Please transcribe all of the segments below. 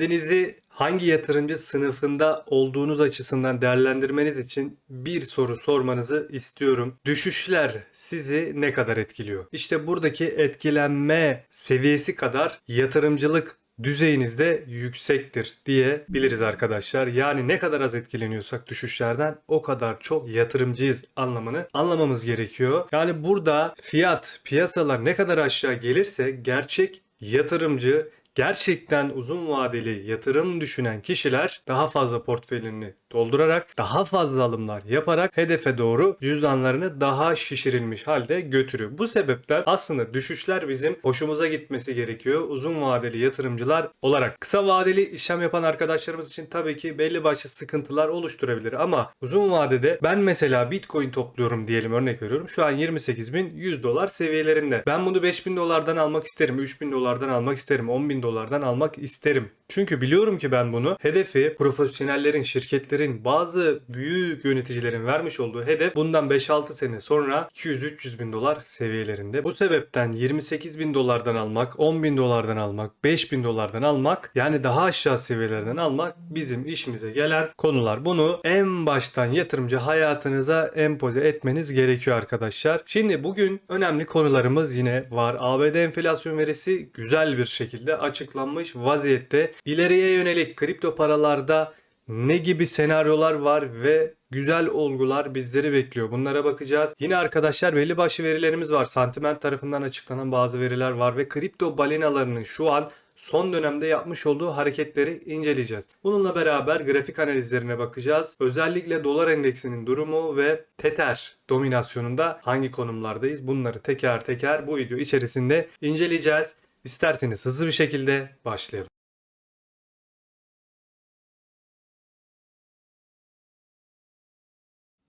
Kendinizi hangi yatırımcı sınıfında olduğunuz açısından değerlendirmeniz için bir soru sormanızı istiyorum. Düşüşler sizi ne kadar etkiliyor? İşte buradaki etkilenme seviyesi kadar yatırımcılık düzeyinizde yüksektir diyebiliriz arkadaşlar. Yani ne kadar az etkileniyorsak düşüşlerden o kadar çok yatırımcıyız anlamını anlamamız gerekiyor. Yani burada fiyat, piyasalar ne kadar aşağı gelirse gerçek yatırımcı gerçekten uzun vadeli yatırım düşünen kişiler daha fazla portföylerini doldurarak daha fazla alımlar yaparak hedefe doğru cüzdanlarını daha şişirilmiş halde götürüyor. Bu sebepten aslında düşüşler bizim hoşumuza gitmesi gerekiyor uzun vadeli yatırımcılar olarak. Kısa vadeli işlem yapan arkadaşlarımız için tabii ki belli başlı sıkıntılar oluşturabilir ama uzun vadede ben mesela Bitcoin topluyorum diyelim örnek veriyorum. Şu an 28.100 dolar seviyelerinde. Ben bunu 5.000 dolardan almak isterim, 3.000 dolardan almak isterim, 10.000 dolardan almak isterim. Çünkü biliyorum ki ben bunu hedefi profesyonellerin, şirketlerin, bazı büyük yöneticilerin vermiş olduğu hedef bundan 5-6 sene sonra 200-300 bin dolar seviyelerinde. Bu sebepten 28 bin dolardan almak, 10 bin dolardan almak, 5 bin dolardan almak yani daha aşağı seviyelerden almak bizim işimize gelen konular. Bunu en baştan yatırımcı hayatınıza empoze etmeniz gerekiyor arkadaşlar. Şimdi bugün önemli konularımız yine var. ABD enflasyon verisi güzel bir şekilde açıklanmış vaziyette. İleriye yönelik kripto paralarda ne gibi senaryolar var ve güzel olgular bizleri bekliyor. Bunlara bakacağız. Yine arkadaşlar belli başlı verilerimiz var. Sentiment tarafından açıklanan bazı veriler var ve kripto balinalarının şu an son dönemde yapmış olduğu hareketleri inceleyeceğiz. Bununla beraber grafik analizlerine bakacağız. Özellikle dolar endeksinin durumu ve Tether dominasyonunda hangi konumlardayız? Bunları teker teker bu video içerisinde inceleyeceğiz. İsterseniz hızlı bir şekilde başlayalım.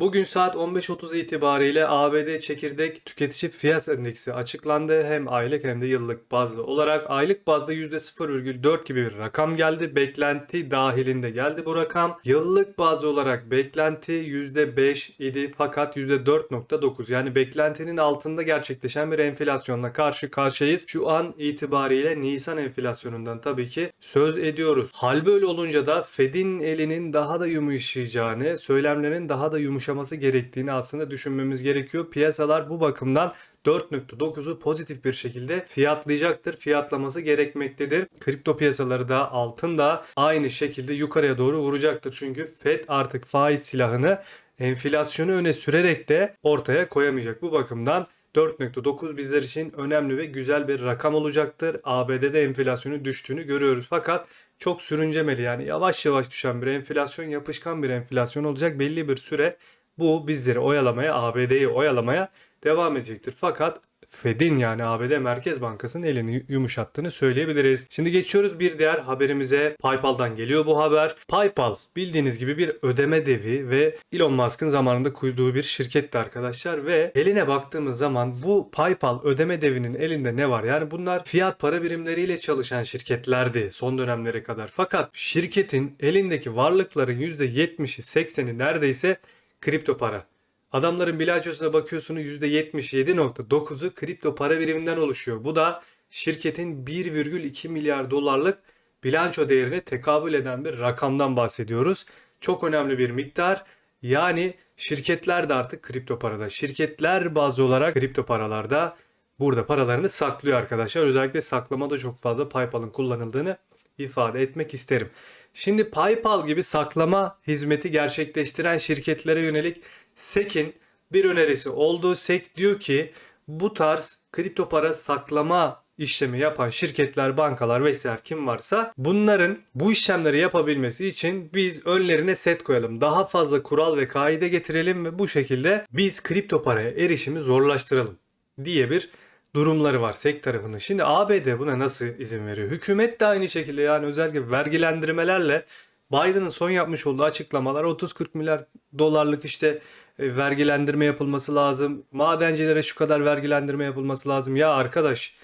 Bugün saat 15.30 itibariyle ABD çekirdek tüketici fiyat endeksi açıklandı. Hem aylık hem de yıllık bazlı olarak aylık bazda %0,4 gibi bir rakam geldi. Beklenti dahilinde geldi bu rakam. Yıllık bazlı olarak beklenti %5 idi fakat %4.9 yani beklentinin altında gerçekleşen bir enflasyonla karşı karşıyayız. Şu an itibariyle Nisan enflasyonundan tabii ki söz ediyoruz. Hal böyle olunca da Fed'in elinin daha da yumuşayacağını, söylemlerin daha da yumuşaması gerektiğini aslında düşünmemiz gerekiyor. Piyasalar bu bakımdan 4.9'u pozitif bir şekilde fiyatlayacaktır. Fiyatlaması gerekmektedir. Kripto piyasaları da altın da aynı şekilde yukarıya doğru vuracaktır. Çünkü Fed artık faiz silahını enflasyonu öne sürerek de ortaya koyamayacak. Bu bakımdan 4.9 bizler için önemli ve güzel bir rakam olacaktır. ABD'de enflasyonu düştüğünü görüyoruz. Fakat çok sürüncemeli yani yavaş yavaş düşen bir enflasyon yapışkan bir enflasyon olacak. Belli bir süre bu bizleri oyalamaya, ABD'yi oyalamaya devam edecektir. Fakat Fed'in yani ABD Merkez Bankası'nın elini yumuşattığını söyleyebiliriz. Şimdi geçiyoruz bir diğer haberimize. PayPal'dan geliyor bu haber. PayPal bildiğiniz gibi bir ödeme devi ve Elon Musk'ın zamanında kurduğu bir şirketti arkadaşlar ve eline baktığımız zaman bu PayPal ödeme devinin elinde ne var? Yani bunlar fiyat para birimleriyle çalışan şirketlerdi son dönemlere kadar. Fakat şirketin elindeki varlıkların %70'i 80'i neredeyse kripto para. Adamların bilançosuna bakıyorsunuz %77.9'u kripto para biriminden oluşuyor. Bu da şirketin 1,2 milyar dolarlık bilanço değerine tekabül eden bir rakamdan bahsediyoruz. Çok önemli bir miktar. Yani şirketler de artık kripto parada. Şirketler bazı olarak kripto paralarda burada paralarını saklıyor arkadaşlar. Özellikle saklamada çok fazla PayPal'ın kullanıldığını ifade etmek isterim. Şimdi PayPal gibi saklama hizmeti gerçekleştiren şirketlere yönelik SEC'in bir önerisi oldu. SEC diyor ki bu tarz kripto para saklama işlemi yapan şirketler, bankalar vesaire kim varsa bunların bu işlemleri yapabilmesi için biz önlerine set koyalım. Daha fazla kural ve kaide getirelim ve bu şekilde biz kripto paraya erişimi zorlaştıralım diye bir durumları var SEC tarafının. Şimdi ABD buna nasıl izin veriyor? Hükümet de aynı şekilde yani özellikle vergilendirmelerle Biden'ın son yapmış olduğu açıklamalar 30-40 milyar dolarlık işte e, vergilendirme yapılması lazım. Madencilere şu kadar vergilendirme yapılması lazım. Ya arkadaş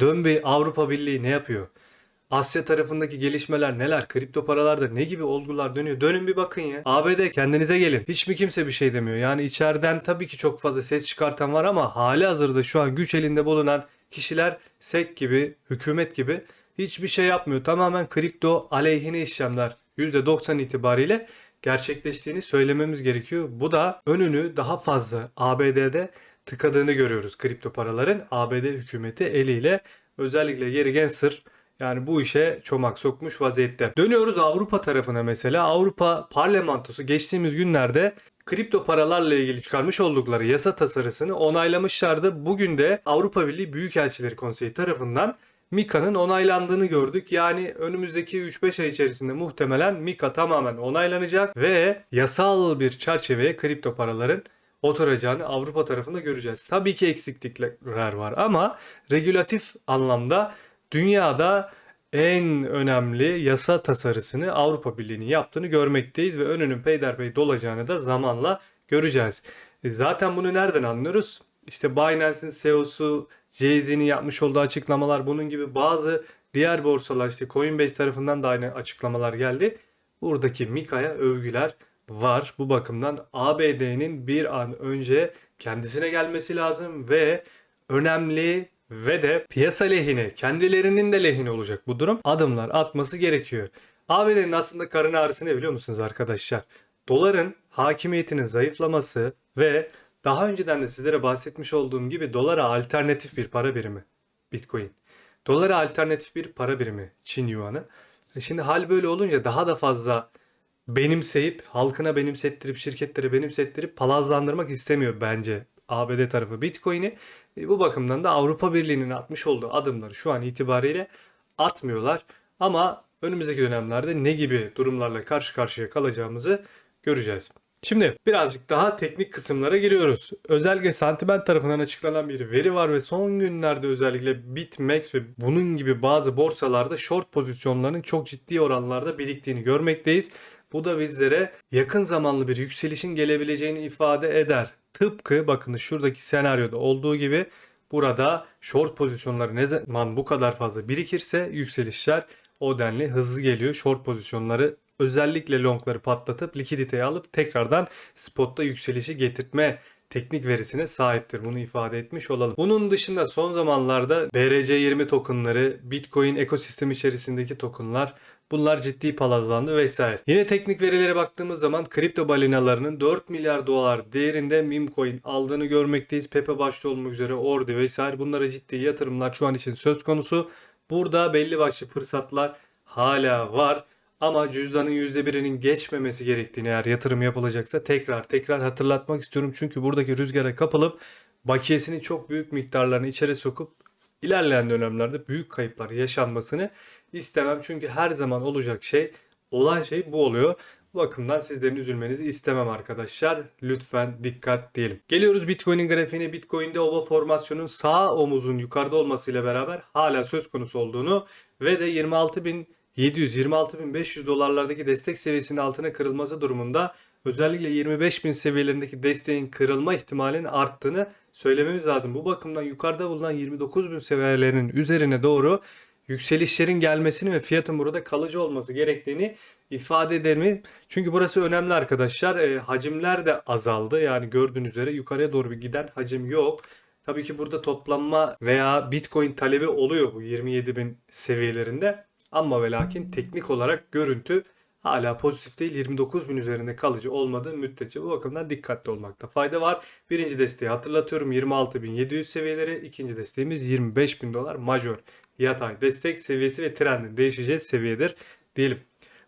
dön bir Avrupa Birliği ne yapıyor? Asya tarafındaki gelişmeler neler? Kripto paralarda ne gibi olgular dönüyor? Dönün bir bakın ya. ABD kendinize gelin. Hiç mi kimse bir şey demiyor? Yani içeriden tabii ki çok fazla ses çıkartan var ama hali hazırda şu an güç elinde bulunan kişiler SEC gibi, hükümet gibi hiçbir şey yapmıyor. Tamamen kripto aleyhine işlemler %90 itibariyle gerçekleştiğini söylememiz gerekiyor. Bu da önünü daha fazla ABD'de tıkadığını görüyoruz kripto paraların. ABD hükümeti eliyle özellikle Gary Gensler yani bu işe çomak sokmuş vaziyette. Dönüyoruz Avrupa tarafına mesela. Avrupa parlamentosu geçtiğimiz günlerde kripto paralarla ilgili çıkarmış oldukları yasa tasarısını onaylamışlardı. Bugün de Avrupa Birliği Büyükelçileri Konseyi tarafından Mika'nın onaylandığını gördük. Yani önümüzdeki 3-5 ay içerisinde muhtemelen Mika tamamen onaylanacak ve yasal bir çerçeveye kripto paraların oturacağını Avrupa tarafında göreceğiz. Tabii ki eksiklikler var ama regülatif anlamda dünyada en önemli yasa tasarısını Avrupa Birliği'nin yaptığını görmekteyiz ve önünün peyderpey dolacağını da zamanla göreceğiz. E Zaten bunu nereden anlıyoruz? İşte Binance'in CEO'su Jay-Z'nin yapmış olduğu açıklamalar bunun gibi bazı diğer borsalar işte Coinbase tarafından da aynı açıklamalar geldi. Buradaki Mika'ya övgüler var. Bu bakımdan ABD'nin bir an önce kendisine gelmesi lazım ve önemli ve de piyasa lehine, kendilerinin de lehine olacak bu durum. Adımlar atması gerekiyor. ABD'nin aslında karın ağrısı ne biliyor musunuz arkadaşlar? Doların hakimiyetinin zayıflaması ve daha önceden de sizlere bahsetmiş olduğum gibi dolara alternatif bir para birimi Bitcoin. Dolara alternatif bir para birimi Çin Yuan'ı. E Şimdi hal böyle olunca daha da fazla benimseyip halkına benimsettirip şirketlere benimsettirip palazlandırmak istemiyor bence ABD tarafı Bitcoin'i. E, bu bakımdan da Avrupa Birliği'nin atmış olduğu adımları şu an itibariyle atmıyorlar. Ama önümüzdeki dönemlerde ne gibi durumlarla karşı karşıya kalacağımızı göreceğiz. Şimdi birazcık daha teknik kısımlara giriyoruz. Özellikle Sentiment tarafından açıklanan bir veri var ve son günlerde özellikle BitMEX ve bunun gibi bazı borsalarda short pozisyonlarının çok ciddi oranlarda biriktiğini görmekteyiz. Bu da bizlere yakın zamanlı bir yükselişin gelebileceğini ifade eder. Tıpkı bakın şuradaki senaryoda olduğu gibi burada short pozisyonları ne zaman bu kadar fazla birikirse yükselişler o denli hızlı geliyor. Short pozisyonları özellikle longları patlatıp likiditeyi alıp tekrardan spotta yükselişi getirtme teknik verisine sahiptir. Bunu ifade etmiş olalım. Bunun dışında son zamanlarda BRC20 tokenları, Bitcoin ekosistemi içerisindeki tokenlar Bunlar ciddi palazlandı vesaire. Yine teknik verilere baktığımız zaman kripto balinalarının 4 milyar dolar değerinde meme coin aldığını görmekteyiz. Pepe başta olmak üzere Ordi vesaire bunlara ciddi yatırımlar şu an için söz konusu. Burada belli başlı fırsatlar hala var. Ama cüzdanın %1'inin geçmemesi gerektiğini eğer yatırım yapılacaksa tekrar tekrar hatırlatmak istiyorum. Çünkü buradaki rüzgara kapılıp bakiyesini çok büyük miktarlarını içeri sokup ilerleyen dönemlerde büyük kayıplar yaşanmasını istemem. Çünkü her zaman olacak şey, olan şey bu oluyor. Bu bakımdan sizlerin üzülmenizi istemem arkadaşlar. Lütfen dikkat diyelim. Geliyoruz Bitcoin'in grafiğine. Bitcoin'de ova formasyonun sağ omuzun yukarıda olmasıyla beraber hala söz konusu olduğunu ve de 26.700-26.500 dolarlardaki destek seviyesinin altına kırılması durumunda özellikle 25.000 seviyelerindeki desteğin kırılma ihtimalinin arttığını söylememiz lazım. Bu bakımdan yukarıda bulunan 29.000 seviyelerinin üzerine doğru yükselişlerin gelmesini ve fiyatın burada kalıcı olması gerektiğini ifade ederim. Çünkü burası önemli arkadaşlar. E, hacimler de azaldı. Yani gördüğünüz üzere yukarıya doğru bir giden hacim yok. Tabii ki burada toplanma veya Bitcoin talebi oluyor bu 27 bin seviyelerinde. Ama ve lakin teknik olarak görüntü hala pozitif değil 29 bin üzerinde kalıcı olmadığı müddetçe bu bakımdan dikkatli olmakta fayda var. Birinci desteği hatırlatıyorum 26.700 seviyeleri. ikinci desteğimiz 25 bin dolar majör yatay destek seviyesi ve trendin değişeceği seviyedir diyelim.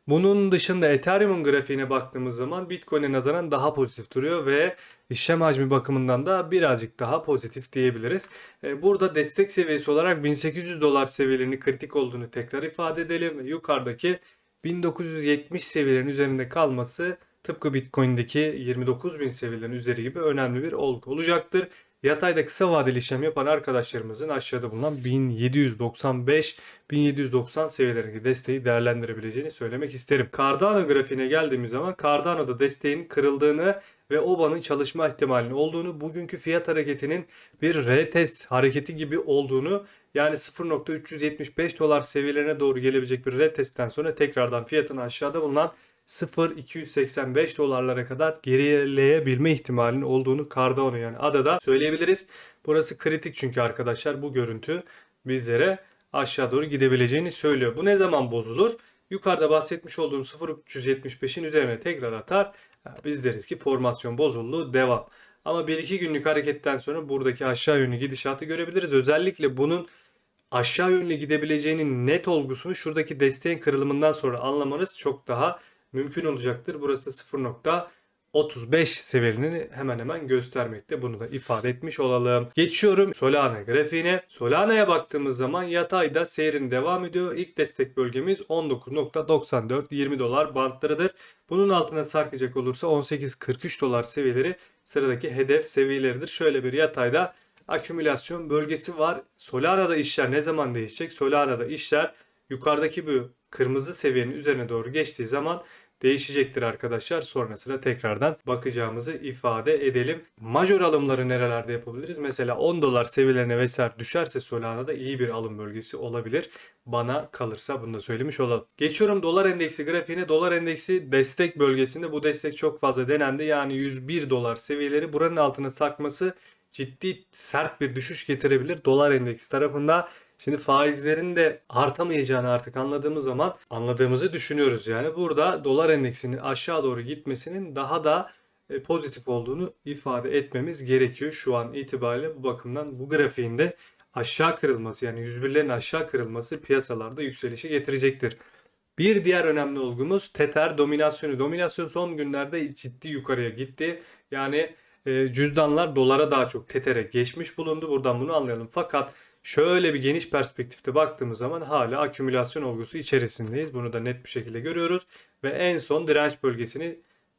Bunun dışında Ethereum'un grafiğine baktığımız zaman Bitcoin'e nazaran daha pozitif duruyor ve işlem hacmi bakımından da birazcık daha pozitif diyebiliriz. E, burada destek seviyesi olarak 1800 dolar seviyelerini kritik olduğunu tekrar ifade edelim. Yukarıdaki 1970 seviyelerin üzerinde kalması tıpkı Bitcoin'deki 29 bin seviyelerin üzeri gibi önemli bir olgu olacaktır. Yatayda kısa vadeli işlem yapan arkadaşlarımızın aşağıda bulunan 1795-1790 seviyelerindeki desteği değerlendirebileceğini söylemek isterim. Cardano grafiğine geldiğimiz zaman Cardano'da desteğin kırıldığını ve OBA'nın çalışma ihtimalinin olduğunu, bugünkü fiyat hareketinin bir retest hareketi gibi olduğunu yani 0.375 dolar seviyelerine doğru gelebilecek bir retestten sonra tekrardan fiyatın aşağıda bulunan 0.285 dolarlara kadar gerileyebilme ihtimalinin olduğunu Cardano yani adada söyleyebiliriz. Burası kritik çünkü arkadaşlar bu görüntü bizlere aşağı doğru gidebileceğini söylüyor. Bu ne zaman bozulur? Yukarıda bahsetmiş olduğum 0.375'in üzerine tekrar atar. Biz deriz ki formasyon bozuldu devam. Ama 1-2 günlük hareketten sonra buradaki aşağı yönlü gidişatı görebiliriz. Özellikle bunun aşağı yönlü gidebileceğinin net olgusunu şuradaki desteğin kırılımından sonra anlamanız çok daha mümkün olacaktır. Burası da 0.35 seviyelerini hemen hemen göstermekte. Bunu da ifade etmiş olalım. Geçiyorum Solana grafiğine. Solana'ya baktığımız zaman yatayda seyrin devam ediyor. İlk destek bölgemiz 19.94 20 dolar bantlarıdır. Bunun altına sarkacak olursa 18.43 dolar seviyeleri sıradaki hedef seviyeleridir. Şöyle bir yatayda akümülasyon bölgesi var. Solana'da işler ne zaman değişecek? Solana'da işler yukarıdaki bu kırmızı seviyenin üzerine doğru geçtiği zaman değişecektir arkadaşlar. Sonrasında tekrardan bakacağımızı ifade edelim. Major alımları nerelerde yapabiliriz? Mesela 10 dolar seviyelerine vesaire düşerse Solana'da iyi bir alım bölgesi olabilir. Bana kalırsa bunu da söylemiş olalım. Geçiyorum dolar endeksi grafiğine. Dolar endeksi destek bölgesinde. Bu destek çok fazla denendi. Yani 101 dolar seviyeleri buranın altına sarkması ciddi sert bir düşüş getirebilir dolar endeksi tarafında. Şimdi faizlerin de artamayacağını artık anladığımız zaman anladığımızı düşünüyoruz yani. Burada dolar endeksinin aşağı doğru gitmesinin daha da e, pozitif olduğunu ifade etmemiz gerekiyor şu an itibariyle bu bakımdan bu grafiğinde aşağı kırılması yani 101'lerin aşağı kırılması piyasalarda yükselişi getirecektir. Bir diğer önemli olgumuz Tether dominasyonu. Dominasyon son günlerde ciddi yukarıya gitti. Yani e, cüzdanlar dolara daha çok Tether'e geçmiş bulundu. Buradan bunu anlayalım. Fakat şöyle bir geniş perspektifte baktığımız zaman hala akümülasyon olgusu içerisindeyiz. Bunu da net bir şekilde görüyoruz. Ve en son direnç bölgesini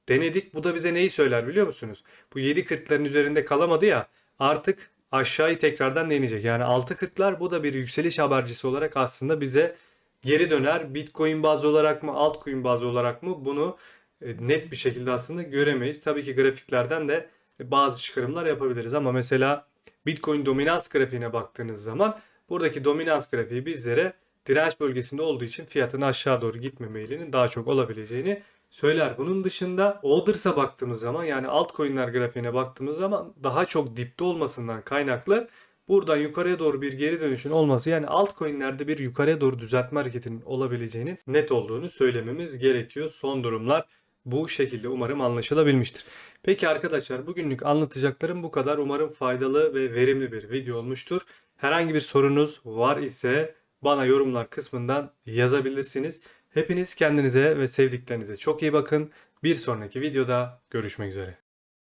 denedik. Bu da bize neyi söyler biliyor musunuz? Bu 7.40'ların üzerinde kalamadı ya artık aşağıyı tekrardan deneyecek. Yani 6.40'lar bu da bir yükseliş habercisi olarak aslında bize geri döner. Bitcoin bazı olarak mı, altcoin bazı olarak mı bunu e, net bir şekilde aslında göremeyiz. Tabii ki grafiklerden de bazı çıkarımlar yapabiliriz ama mesela Bitcoin dominans grafiğine baktığınız zaman buradaki dominans grafiği bizlere direnç bölgesinde olduğu için fiyatın aşağı doğru gitme meylinin daha çok olabileceğini söyler. Bunun dışında Orders'a baktığımız zaman yani altcoin'ler grafiğine baktığımız zaman daha çok dipte olmasından kaynaklı buradan yukarıya doğru bir geri dönüşün olması yani altcoin'lerde bir yukarıya doğru düzeltme hareketinin olabileceğinin net olduğunu söylememiz gerekiyor. Son durumlar bu şekilde umarım anlaşılabilmiştir. Peki arkadaşlar bugünlük anlatacaklarım bu kadar. Umarım faydalı ve verimli bir video olmuştur. Herhangi bir sorunuz var ise bana yorumlar kısmından yazabilirsiniz. Hepiniz kendinize ve sevdiklerinize çok iyi bakın. Bir sonraki videoda görüşmek üzere.